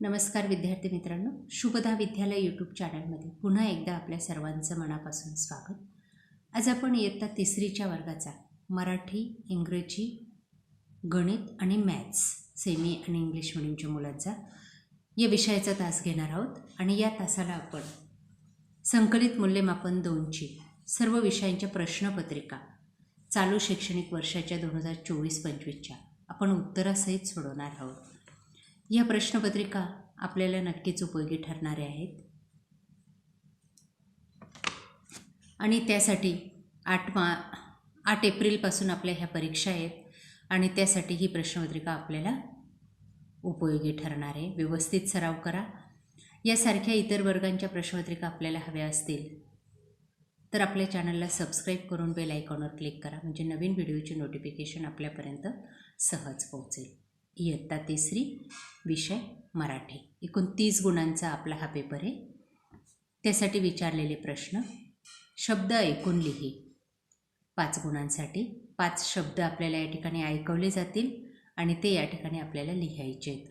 नमस्कार विद्यार्थी मित्रांनो शुभदा विद्यालय यूट्यूब चॅनलमध्ये पुन्हा एकदा आपल्या सर्वांचं मनापासून स्वागत. आज आपण इयत्ता तिसरीच्या वर्गाचा मराठी इंग्रजी गणित आणि मॅथ्स सेमी आणि इंग्लिश मिडियमच्या मुलांचा या विषयाचा तास घेणार आहोत. आणि या तासाला आपण संकलित मूल्यमापन दोनची सर्व विषयांच्या प्रश्नपत्रिका चालू शैक्षणिक वर्षाच्या दोन हजार चोवीस पंचवीसच्या आपण उत्तरासहित सोडवणार आहोत. या प्रश्नपत्रिका आपल्याला नक्कीच उपयोगी ठरणाऱ्या आहेत. आणि त्यासाठी आठ मा आठ एप्रिलपासून आपल्या ह्या परीक्षा आहेत आणि त्यासाठी ही प्रश्नपत्रिका आपल्याला उपयोगी ठरणार आहे. व्यवस्थित सराव करा. यासारख्या इतर वर्गांच्या प्रश्नपत्रिका आपल्याला हव्या असतील तर आपल्या चॅनलला सबस्क्राईब करून बेल आयकॉनवर क्लिक करा म्हणजे नवीन व्हिडिओची नोटिफिकेशन आपल्यापर्यंत सहज पोहोचेल. इयत्ता तिसरी विषय मराठी. एकूण तीस गुणांचा आपला हा पेपर आहे. त्यासाठी विचारलेले प्रश्न शब्द ऐकून लिही. पाच गुणांसाठी पाच शब्द आपल्याला या ठिकाणी ऐकवले जातील आणि ते या ठिकाणी आपल्याला लिहायचे आहेत.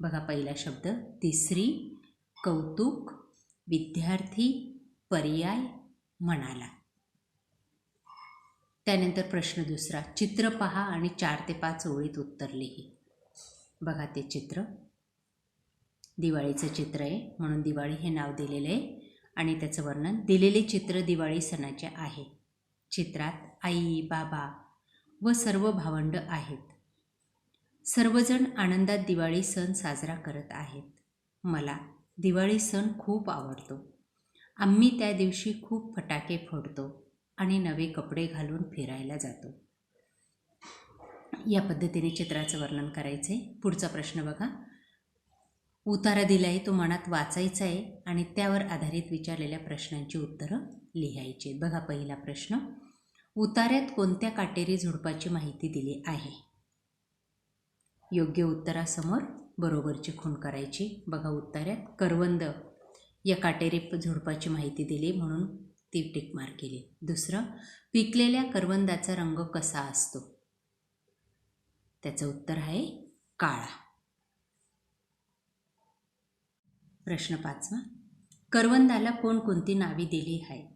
बघा पहिला शब्द तिसरी कौतुक विद्यार्थी पर्याय म्हणाला त्यानंतर प्रश्न दुसरा चित्र पहा आणि चार ते पाच ओळीत उत्तर लिही. बघा ते चित्र. दिवाळीचं चित्र आहे म्हणून दिवाळी हे नाव दिलेलं आहे आणि त्याचं वर्णन दिलेले चित्र दिवाळी सणाचे आहे. चित्रात आई बाबा व सर्व भावंड आहेत. सर्वजण आनंदात दिवाळी सण साजरा करत आहेत. मला दिवाळी सण खूप आवडतो. आम्ही त्या दिवशी खूप फटाके फोडतो. आणि नवे कपडे घालून फिरायला जातो. या पद्धतीने चित्राचं वर्णन करायचं आहे पुढचा प्रश्न बघा. उतारा दिला आहे तो मनात वाचायचा आहे आणि त्यावर आधारित विचारलेल्या प्रश्नांची उत्तरं लिहायची बघा पहिला प्रश्न. उतार्यात कोणत्या काटेरी झुडपाची माहिती दिली आहे? योग्य उत्तरासमोर बरोबरची खूण करायची. बघा उतार्यात करवंद. या काटेरी झुडपाची माहिती दिली म्हणून ती टिक केली. दुसरं पिकलेल्या करवंदाचा रंग कसा असतो? त्याचं उत्तर आहे काळा. प्रश्न पाचवा. करवंदाला कोणकोणती नावे दिली आहेत?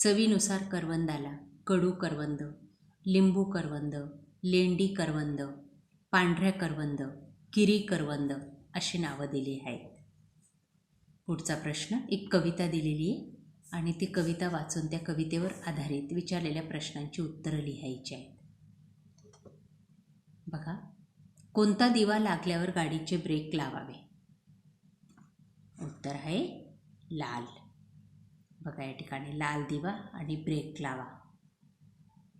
चवीनुसार करवंदाला कडू करवंद लिंबू करवंद लेंडी करवंद पांढऱ्या करवंद किरी करवंद अशी नावं दिली आहेत. पुढचा प्रश्न एक कविता दिलेली आहे. आणि ती कविता वाचून त्या कवितेवर आधारित विचारलेल्या प्रश्नांची उत्तरं लिहायची आहेत. बघा कोणता दिवा लागल्यावर गाडीचे ब्रेक लावावे? उत्तर आहे लाल. बघा या ठिकाणी लाल दिवा आणि ब्रेक लावा.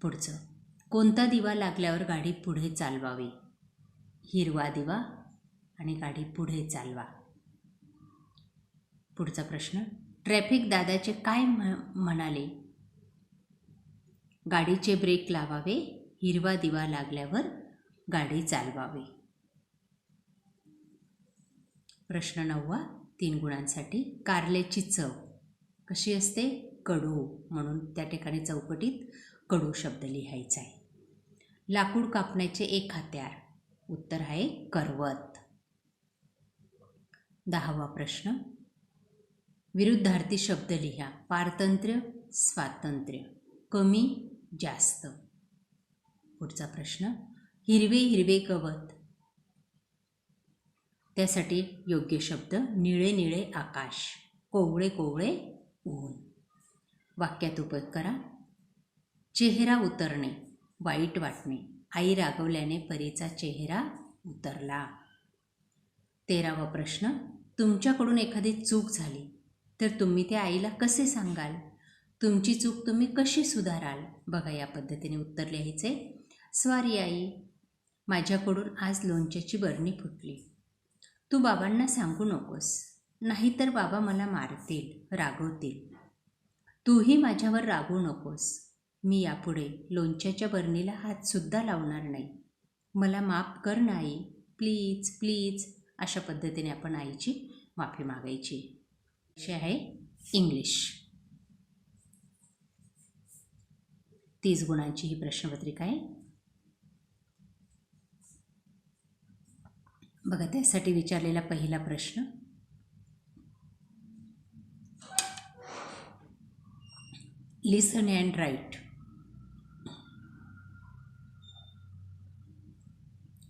पुढचं कोणता दिवा लागल्यावर गाडी पुढे चालवावी? हिरवा दिवा आणि गाडी पुढे चालवा. पुढचा प्रश्न ट्रॅफिक दादाचे काय म्हणाले? गाडीचे ब्रेक लावावे हिरवा दिवा लागल्यावर गाडी चालवावी. प्रश्न नववा तीन गुणांसाठी कारल्याची चव. कशी असते? कडू म्हणून त्या ठिकाणी चौकटीत कडू शब्द लिहायचा आहे. लाकूड कापण्याचे एक हत्यार. उत्तर आहे करवत. दहावा प्रश्न विरुद्धार्थी शब्द लिहा. पारतंत्र्य स्वातंत्र्य. कमी जास्त. पुढचा प्रश्न हिरवे हिरवे गवत. त्यासाठी योग्य शब्द निळे निळे आकाश. कोवळे कोवळे ऊन. वाक्यात उपयोग करा. चेहरा उतरणे वाईट वाटणे. आई रागवल्याने परीचा चेहरा उतरला. तेरावा प्रश्न तुमच्याकडून एखादी चूक झाली. तर तुम्ही त्या आईला कसे सांगाल? तुमची चूक तुम्ही कशी सुधाराल? बघा या पद्धतीने उत्तर लिहायचे. स्वारी आई माझ्याकडून आज लोणच्याची बरणी फुटली. तू बाबांना सांगू नकोस. नाहीतर बाबा मला मारतील रागवतील. तूही माझ्यावर रागवू नकोस. मी यापुढे लोणच्याच्या बरणीला हातसुद्धा लावणार नाही. मला माफ कर नाही प्लीज प्लीज अशा पद्धतीने आपण आईची माफी मागायची. विषय आहे इंग्लिश. तीस गुणांची ही प्रश्नपत्रिका आहे. बघा त्यासाठी विचारलेला पहिला प्रश्न. लिसन अँड राईट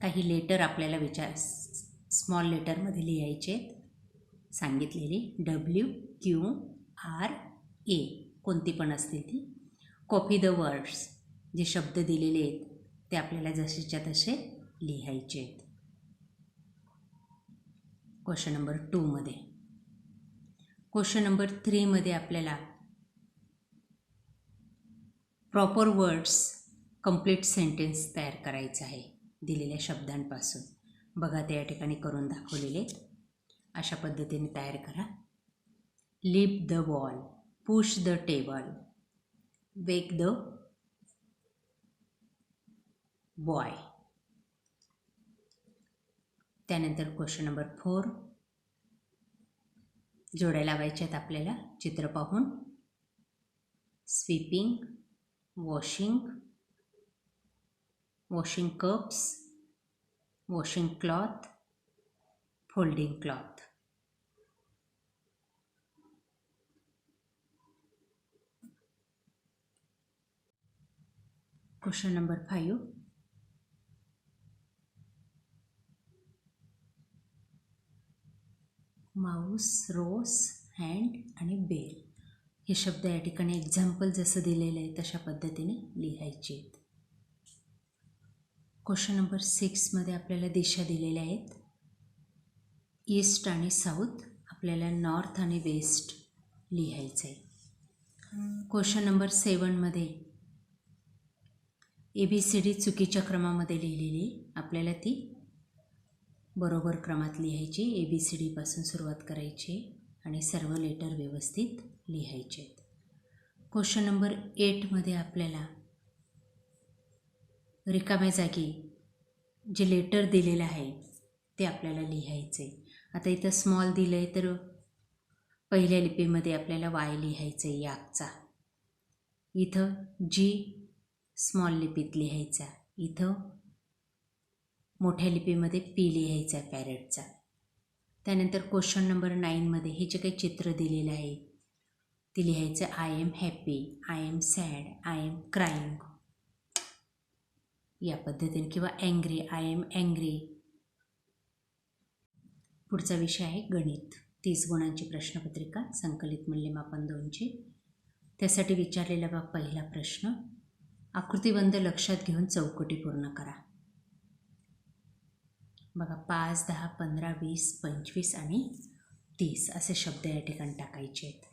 काही लेटर आपल्याला विचार स्मॉल लेटरमध्ये लिहायचे आहेत. सांगितलेले डब्ल्यू क्यू आर ए कोणती पण असतील ती. कॉपी द वर्ड्स जे शब्द दिलेले आहेत ते आपल्याला जसेच्या तसे लिहायचे आहेत. क्वेश्चन नंबर टूमध्ये क्वेश्चन नंबर थ्रीमध्ये आपल्याला प्रॉपर वर्ड्स कंप्लीट सेंटेन्स तयार करायचं आहे दिलेल्या शब्दांपासून. बघा ते या ठिकाणी करून दाखवलेले. आहेत. अशा पद्धतीने तयार करा. Lip the wall push the table wake the boy त्यानंतर क्वेश्चन नंबर फोर जोड्या लावायच्या आहेत आपल्याला. चित्र पाहून. Sweeping washing washing cups washing cloth folding cloth question number five mouse rose hand आणि बेल हे शब्द या ठिकाणी एक्झाम्पल जसं दिलेलं आहे तशा पद्धतीने लिहायचे आहेत. क्वेश्चन नंबर सिक्समध्ये आपल्याला दिशा दिलेल्या आहेत. ईस्ट आणि साऊथ आपल्याला नॉर्थ आणि वेस्ट लिहायचं आहे क्वेश्चन नंबर सेवनमध्ये ए बी सी डी चुकीच्या क्रमामध्ये लिहिलेली आपल्याला ती बरोबर क्रमात लिहायची ए बी सी डीपासून सुरुवात करायची आणि सर्व लेटर व्यवस्थित लिहायचे. आहेत क्वेश्चन नंबर एटमध्ये आपल्याला रिकाम्या जागी जे लेटर दिलेलं आहे ते आपल्याला लिहायचे आता इथं स्मॉल दिलं आहे तर पहिल्या लिपीमध्ये आपल्याला वाय लिहायचं आहे याकचा. इथं जी स्मॉल लिपीत लिहायचा. इथं मोठ्या लिपीमध्ये पी लिहायचा पॅरेटचा त्यानंतर क्वेश्चन नंबर नाईनमध्ये हे जे काही चित्र दिलेलं आहे ते लिहायचं I am happy I am sad I am crying या पद्धतीने किंवा अँग्री आय एम अँग्री पुढचा विषय आहे गणित. तीस गुणांची प्रश्नपत्रिका संकलित मूल्यमापन दोनची. त्यासाठी विचारलेला बा पहिला प्रश्न आकृतिबंध लक्षात घेऊन चौकटी पूर्ण करा. बघा पाच दहा पंधरा वीस पंचवीस आणि तीस असे शब्द या ठिकाणी टाकायचे आहेत.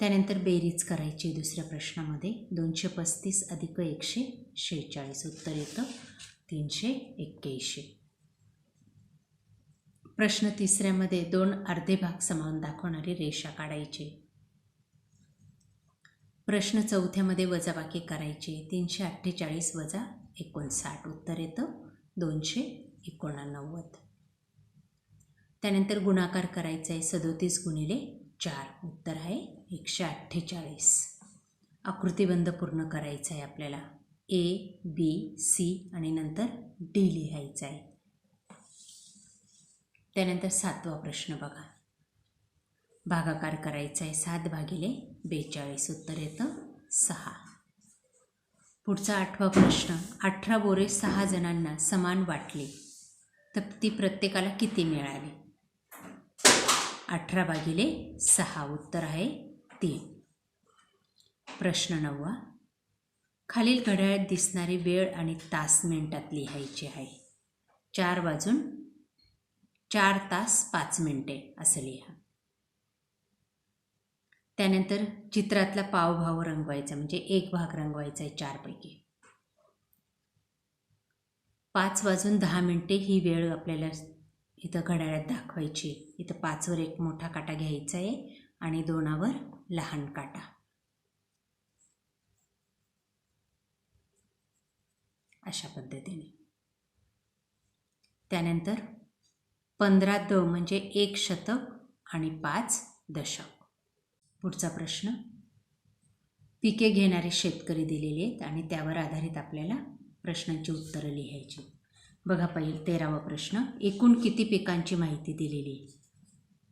त्यानंतर बेरीज करायची दुसऱ्या प्रश्नामध्ये. दोनशे पस्तीस अधिक एकशे शेहेचाळीस. उत्तर येतं तीनशे एक्क्याऐंशी प्रश्न तिसऱ्यामध्ये दोन अर्धे भाग समान दाखवणारी रेषा काढायची. प्रश्न चौथ्यामध्ये वजाबाकी करायची. तीनशे अठ्ठेचाळीस वजा एकोणसाठ. उत्तर येतं. दोनशे एकोणनव्वद. त्यानंतर गुणाकार करायचा आहे सदोतीस गुणिले चार. उत्तर आहे एकशे अठ्ठेचाळीस. आकृतीबंध पूर्ण करायचा आहे आपल्याला. ए बी सी आणि नंतर डी लिहायचा आहे त्यानंतर सातवा प्रश्न बघा. भागाकार करायचा आहे सात भागिले बेचाळीस. उत्तर येतं सहा. पुढचा आठवा प्रश्न. अठरा बोरे सहा जणांना समान वाटले. तर ती प्रत्येकाला किती मिळाली? अठरा भागिले सहा. उत्तर आहे तीन. प्रश्न नववा. खालील घड्याळात दिसणारी वेळ आणि तास मिनिटात लिहायची आहे. चार वाजून चार तास पाच मिनटे असं लिहा. त्यानंतर चित्रातला पावभाव रंगवायचा म्हणजे एक भाग रंगवायचा आहे चारपैकी. पाच वाजून दहा मिनटे ही वेळ आपल्याला इथं घड्याळात दाखवायची इथं पाचवर एक मोठा काटा घ्यायचा आहे आणि दोनावर लहान काटा. अशा पद्धतीने. त्यानंतर पंधरा द म्हणजे एक शतक आणि पाच दशक. पुढचा प्रश्न. पिके घेणारे शेतकरी दिलेले आहेत आणि त्यावर आधारित आपल्याला प्रश्नांची उत्तरं लिहायची बघा पहिल तेरावा प्रश्न. एकूण किती पिकांची माहिती दिलेली आहे?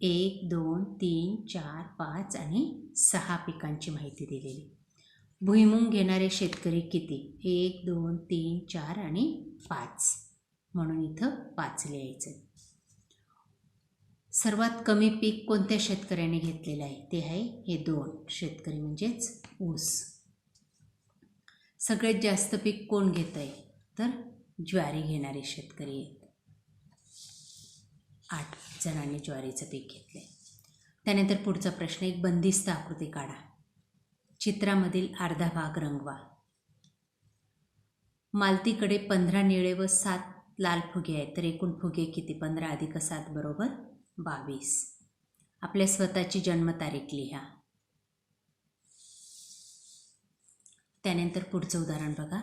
एक दोन तीन चार पाच आणि सहा पिकांची माहिती दिलेली भुईमुंग घेणारे शेतकरी किती? एक दोन तीन चार आणि पाच. म्हणून इथं पाच लिहायचं सर्वात कमी पीक कोणत्या शेतकऱ्याने घेतलेलं आहे? ते आहे हे दोन शेतकरी म्हणजेच ऊस. सगळ्यात जास्त पीक कोण घेत आहे? तर ज्वारी घेणारे शेतकरी आहेत. आठ जणांनी ज्वारीचं पीक घेतले त्यानंतर पुढचा प्रश्न एक बंदिस्त आकृती काढा. चित्रामधील अर्धा भाग रंगवा. मालतीकडे पंधरा निळे व सात लाल फुगे आहेत. तर एकूण फुगे किती? पंधरा अधिक सात बरोबर बावीस. आपल्या स्वतःची जन्मतारीख लिहा. त्यानंतर पुढचं उदाहरण बघा.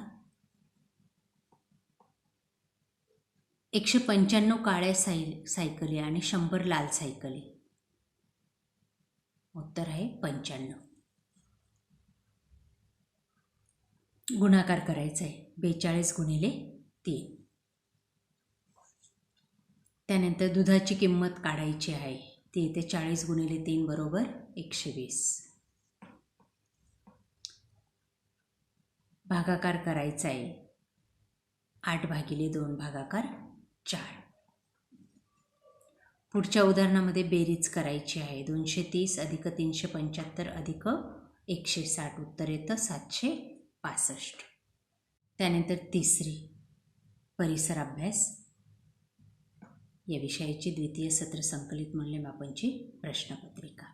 एकशे पंच्याण्णव काळ्या साय सायकली आणि शंभर लाल सायकली. उत्तर आहे पंच्याण्णव. गुणाकार करायचा आहे बेचाळीस गुणिले तीन. त्यानंतर दुधाची किंमत काढायची आहे. ती येते चाळीस गुणिले तीन बरोबर एकशे वीस. भागाकार करायचा आहे. आठ भागिले दोन भागाकार चार. पुढच्या उदाहरणामध्ये बेरीज करायची आहे. दोनशे तीस अधिक तीनशे पंच्याहत्तर अधिक एकशे साठ. उत्तर येतं सातशे पासष्ट. त्यानंतर तिसरी. परिसर अभ्यास. या विषयाची द्वितीय सत्र संकलित मूल्यमापनची प्रश्नपत्रिका.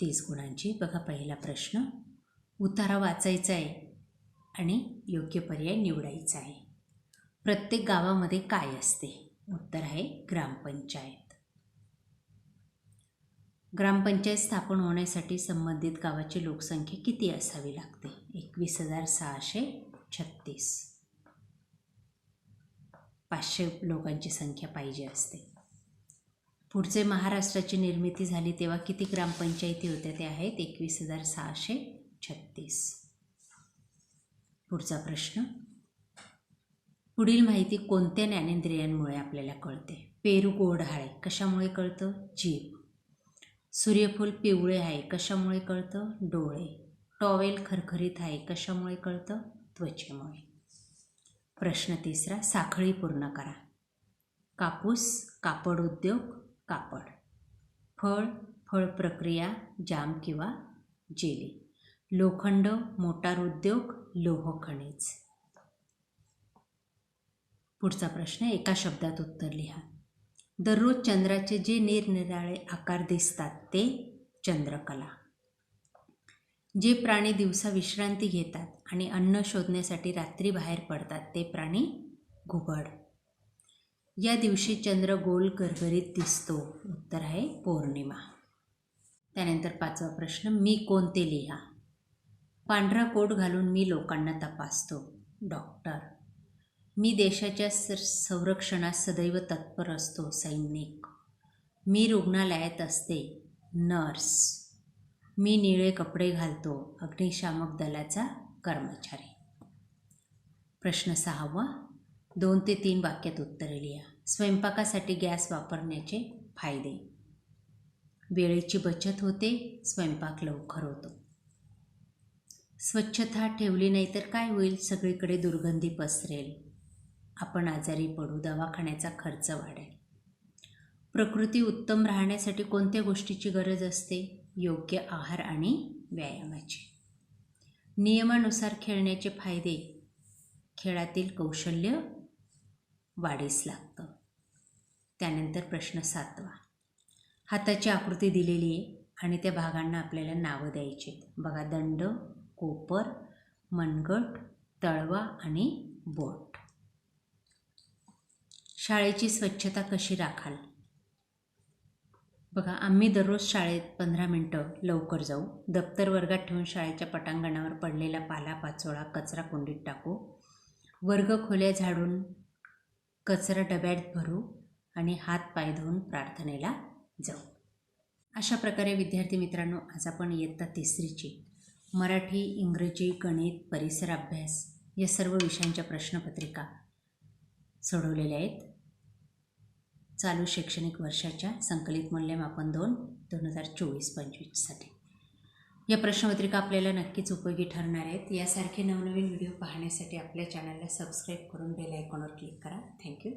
तीस गुणांची. बघा पहिला प्रश्न. उतारा वाचायचा आहे आणि योग्य पर्याय निवडायचा आहे. प्रत्येक गावामध्ये काय असते? उत्तर आहे ग्रामपंचायत. ग्रामपंचायत स्थापन होण्यासाठी संबंधित गावाची लोकसंख्या किती असावी लागते? एकवीस हजार सहाशे छत्तीस. पाचशे लोकांची संख्या पाहिजे असते. पुढचे महाराष्ट्राची निर्मिती झाली तेव्हा किती ग्रामपंचायती होत्या? त्या आहेत एकवीस हजार सहाशे छत्तीस. पुढचा प्रश्न. पुढील माहिती कोणत्या ज्ञानेंद्रियांमुळे आपल्याला कळते? पेरू गोड आहे कशामुळे कळतं? जीभ. सूर्यफूल पिवळे आहे कशामुळे कळतं? डोळे. टॉवेल खरखरीत आहे कशामुळे कळतं? त्वचेमुळे. प्रश्न तिसरा साखळी पूर्ण करा. कापूस कापड उद्योग कापड. फळ फळ प्रक्रिया जाम किंवा जेली. लोखंड मोटार उद्योग लोह खनिज. पुढचा प्रश्न एका शब्दात उत्तर लिहा. दररोज चंद्राचे जे निरनिराळे आकार दिसतात ते चंद्रकला. जे प्राणी दिवसा विश्रांती घेतात आणि अन्न शोधण्यासाठी रात्री बाहेर पडतात ते प्राणी घुबड. या दिवशी चंद्र गोल गरगरीत दिसतो उत्तर आहे पौर्णिमा. त्यानंतर पाचवा प्रश्न मी कोणते लिहा? पांढरा कोट घालून मी लोकांना तपासतो. डॉक्टर मी देशाच्या संरक्षणात सदैव तत्पर असतो सैनिक. मी रुग्णालयात असते नर्स. मी निळे कपडे घालतो अग्निशामक दलाचा कर्मचारी. प्रश्न सहावा. दोन ते तीन वाक्यात उत्तरे लिहा. स्वयंपाकासाठी गॅस वापरण्याचे फायदे. वेळेची बचत होते स्वयंपाक लवकर होतो. स्वच्छता ठेवली नाही तर काय होईल? सगळीकडे दुर्गंधी पसरेल. आपण आजारी पडू दवाखान्याचा खर्च वाढेल. प्रकृती उत्तम राहण्यासाठी कोणत्या गोष्टीची गरज असते? योग्य आहार आणि व्यायामाची. नियमानुसार खेळण्याचे फायदे. खेळातील कौशल्य वाढीस लागतं. त्यानंतर प्रश्न सातवा. हाताची आकृती दिलेली आहे आणि त्या भागांना आपल्याला नावं द्यायची आहेत. बघा दंड कोपर मनगट तळवा आणि बोट. शाळेची स्वच्छता कशी राखाल? बघा आम्ही दररोज शाळेत पंधरा मिनटं लवकर जाऊ. दप्तर वर्गात ठेवून शाळेच्या पटांगणावर पडलेला पाला पाचोळा कचरा कुंडीत टाकू. वर्ग खोल्या झाडून कचरा डब्यात भरू आणि हात पाय धुवून प्रार्थनेला जाऊ. अशा प्रकारे विद्यार्थी मित्रांनो आज आपण इयत्ता तिसरीची मराठी इंग्रजी गणित परिसर अभ्यास या सर्व विषयांच्या प्रश्नपत्रिका सोडवलेल्या आहेत. चालू शैक्षणिक वर्षाच्या संकलित मूल्यमापन दोन दोन हजार चोवीस पंचवीससाठी. या प्रश्नपत्रिका आपल्याला नक्कीच उपयोगी ठरणार आहेत. यासारखे नवनवीन व्हिडिओ पाहण्यासाठी आपल्या चॅनलला सबस्क्राईब करून बेल आयकॉनवर क्लिक करा. थँक्यू